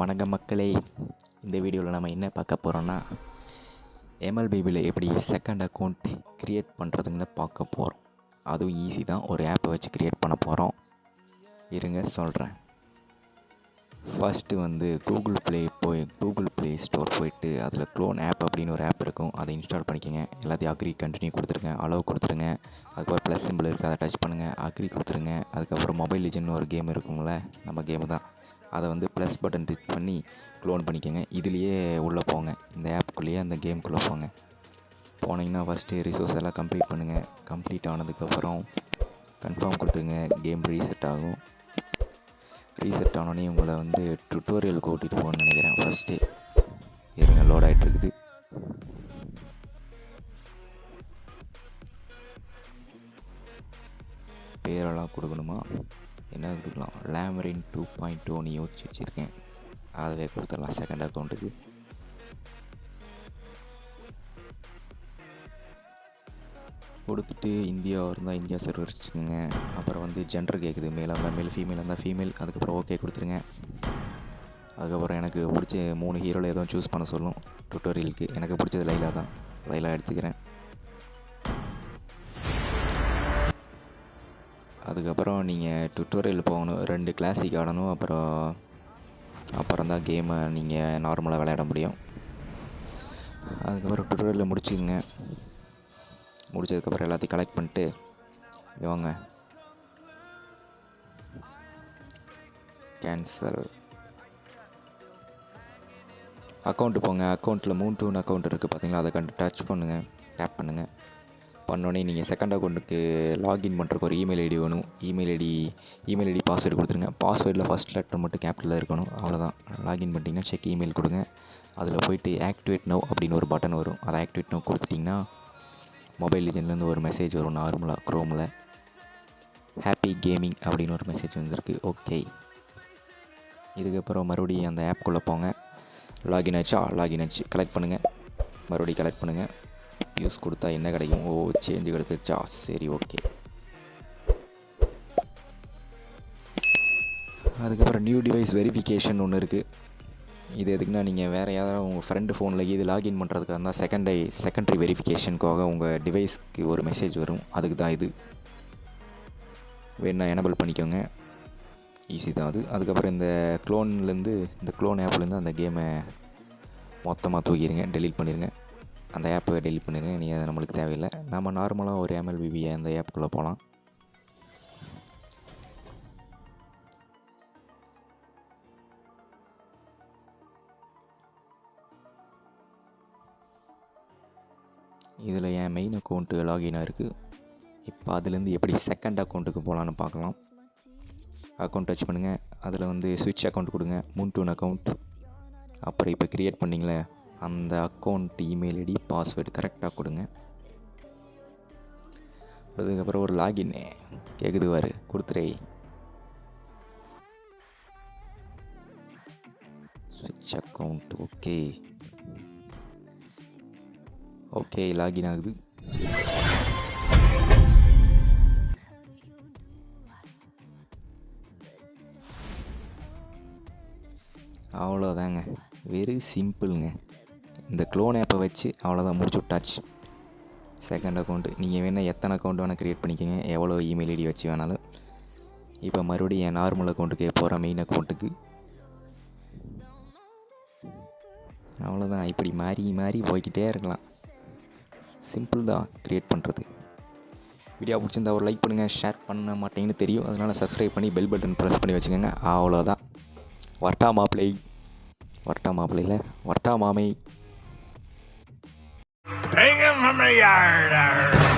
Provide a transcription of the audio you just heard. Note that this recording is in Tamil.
வணக்கம் மக்களே. இந்த வீடியோவில் நம்ம என்ன பார்க்க போகிறோன்னா எம்எல்பிபியில் எப்படி செகண்ட் அக்கௌண்ட் க்ரியேட் பண்ணுறதுங்கன்னு பார்க்க போகிறோம் அதுவும் ஈஸி தான். ஒரு ஆப்பை வச்சு க்ரியேட் பண்ண போகிறோம் இருங்க சொல்கிறேன் ஃபஸ்ட்டு வந்து கூகுள் ப்ளே போய் கூகுள் ப்ளே ஸ்டோர் போயிட்டு அதில் க்ளோன் ஆப் அப்படின்னு ஒரு ஆப் இருக்கும். அதை இன்ஸ்டால் பண்ணிக்கோங்க. எல்லாத்தையும் அக்ரி கண்டினியூ கொடுத்துருங்க. அளவு கொடுத்துருங்க. அதுக்கப்புறம் ப்ளஸ் சிம்பிள் இருக்குது அதை டச் பண்ணுங்கள் அக்ரி கொடுத்துருங்க. அதுக்கப்புறம் மொபைல் லிஜன் ஒரு கேம் இருக்குங்களே நம்ம கேமு தான். அதை வந்து ப்ளஸ் பட்டன் டிச் பண்ணி க்ளோன் பண்ணிக்கோங்க. இதுலேயே உள்ளே போங்க. இந்த ஆப்புக்குள்ளேயே அந்த கேம்குள்ளே போங்க. போனீங்கன்னா ஃபஸ்ட்டு ரிசோர்ஸ் எல்லாம் கம்ப்ளீட் பண்ணுங்கள் கம்ப்ளீட் ஆனதுக்கப்புறம் கன்ஃபார்ம் கொடுத்துருங்க. கேம் ரீசெட் ஆகும். ரீசெட் ஆனோடனே உங்களை வந்து டுட்டோரியலுக்கு ஓட்டிகிட்டு போகணும்னு நினைக்கிறேன். ஃபஸ்ட்டு இருங்க லோட் ஆகிட்டுருக்குது பேரெல்லாம் கொடுக்கணுமா? என்ன கொடுக்கலாம்? லேமரின் டூ பாயிண்ட் டூன்னு யோசிச்சு வச்சுருக்கேன். அதுவே கொடுத்துடலாம் செகண்ட் அக்கௌண்ட்டுக்கு கொடுத்துட்டு இந்தியா இருந்தால் இந்தியா சர்வர் வச்சுக்கோங்க. அப்புறம் வந்து ஜெண்டர் கேட்குது மேலாக இருந்தால் மேல் ஃபீமேல் இருந்தால் ஃபீமேல் அதுக்கப்புறம் ஓகே கொடுத்துருங்க. அதுக்கப்புறம் எனக்கு பிடிச்ச மூணு ஹீரோவில் எதுவும் சூஸ் பண்ண சொல்லும். டுட்டோரியலுக்கு எனக்கு பிடிச்சது லைலா தான். லைலா எடுத்துக்கிறேன். அதுக்கப்புறம் நீங்கள் டுட்டோரியல் போகணும் ரெண்டு கிளாசிக் ஆடணும் அப்புறம் அப்புறம் தான் கேமை நீங்கள் நார்மலாக விளையாட முடியும். அதுக்கப்புறம் டுட்டோரியலில் முடிச்சுங்க முடிச்சதுக்கப்புறம் எல்லாத்தையும் கலெக்ட் பண்ணிட்டு இவங்க கேன்சல் அக்கௌண்ட்டு போங்க. அக்கௌண்ட்டில் மூணு டூன் அக்கௌண்ட் இருக்குது பார்த்தீங்களா அதை கண்டு டச் பண்ணுங்கள் டேப் பண்ணுங்கள் பண்ணோடனே நீங்கள் செகண்ட் அக்கௌண்ட்டுக்கு லாகின் பண்ணுறக்கு ஒரு இமெயில் ஐடி வேணும். Email ID email ID password கொடுத்துருங்க. பாஸ்வேர்டில் ஃபஸ்ட் லெட்டர் மட்டும் கேபிட்டலில் இருக்கணும். அவ்வளோதான் லாகின் பண்ணிட்டீங்கன்னா செக் இமெயில் கொடுங்க. அதில் போயிட்டு ஆக்டிவேட் நோ அப்படின்னு ஒரு பட்டன் வரும். அதை ஆக்டிவேட் நோ கொடுத்துட்டிங்கன்னா மொபைல் லிஜன்லேருந்து ஒரு மெசேஜ் வரும் நார்மலாக க்ரோமில் ஹாப்பி கேமிங் அப்படின்னு ஒரு மெசேஜ் வந்துருக்கு. ஓகே இதுக்கப்புறம் மறுபடியும் அந்த ஆப்குள்ளே போங்க. லாகின் ஆச்சா? லாகின் ஆச்சு. கலெக்ட் பண்ணுங்கள் மறுபடியும் கலெக்ட் பண்ணுங்கள் யூஸ் கொடுத்தா என்ன கிடைக்கும்? ஓ சேஞ்சு கிடச்சிருச்சா சரி ஓகே அதுக்கப்புறம் நியூ டிவைஸ் வெரிஃபிகேஷன் ஒன்று இருக்குது இது எதுக்குன்னா நீங்கள் வேறு யாராவது உங்கள் ஃப்ரெண்டு ஃபோனில் இது லாகின் பண்ணுறதுக்காக இருந்தால் செகண்டரி செகண்டரி வெரிஃபிகேஷனுக்காக உங்கள் டிவைஸ்க்கு ஒரு மெசேஜ் வரும். அதுக்கு தான் இது. வேணா எனபிள் பண்ணிக்கோங்க. ஈஸி தான் அது. அதுக்கப்புறம் இந்த க்ளோன்லேருந்து இந்த க்ளோன் ஆப்லேருந்து அந்த கேமை மொத்தமாக தூக்கிடுங்க டெலீட் பண்ணிடுங்க. அந்த ஆப்பை டெலிட் பண்ணிடுங்க நீ அது நம்மளுக்கு தேவையில்லை. நம்ம நார்மலாக ஒரு எம்எல்பிபி அந்த ஆப்புக்குள்ளே போகலாம் இதில் என் மெயின் அக்கௌண்ட்டு லாகினாக இருக்குது இப்போ அதுலேருந்து எப்படி செகண்ட் அக்கௌண்ட்டுக்கு போகலான்னு பார்க்கலாம். அக்கௌண்ட் டச் பண்ணுங்கள் அதில் வந்து ஸ்விட்ச் அக்கௌண்ட் கொடுங்க. மூன்டூன் அக்கௌண்ட் அப்புறம் இப்போ க்ரியேட் பண்ணிங்களே அந்த அக்கௌண்ட் இமெயில் ஐடி பாஸ்வேர்டு கரெக்டாக கொடுங்க. அதுக்கப்புறம் ஒரு லாகின் கேட்குது வாரு கொடுத்துரே. ஸ்விட்ச் அக்கௌண்ட் ஓகே ஓகே லாகின் ஆகுது. அவ்வளோதாங்க வெரி சிம்பிளுங்க இந்த க்ளோன் ஆப்பை வச்சு அவ்வளோதான் முடிச்சு விட்டாச்சு செகண்ட் அக்கௌண்ட் நீங்கள் வேணால் எத்தனை அக்கௌண்ட் வேணால் க்ரியேட் பண்ணிக்கோங்க. எவ்வளோ இமெயில் ஐடி வச்சு வேணாலும். இப்போ மறுபடியும் என் நார்மல் அக்கௌண்ட்டுக்கு போகிற மெயின் அக்கௌண்ட்டுக்கு அவ்வளோதான் இப்படி மாறி மாறி போய்கிட்டே இருக்கலாம். சிம்பிள் தான் க்ரியேட் பண்ணுறது வீடியோ பிடிச்சிருந்தா ஒரு லைக் பண்ணுங்கள் ஷேர் பண்ண மாட்டேங்கன்னு தெரியும். அதனால் சப்ஸ்கிரைப் பண்ணி பெல் பட்டன் ப்ரெஸ் பண்ணி வச்சுக்கோங்க. அவ்வளோதான் வரட்டா மாப்பிள்ளை. வரட்டா மாப்பிள்ளையில் வரட்டா மாமை. Bring him from the yard.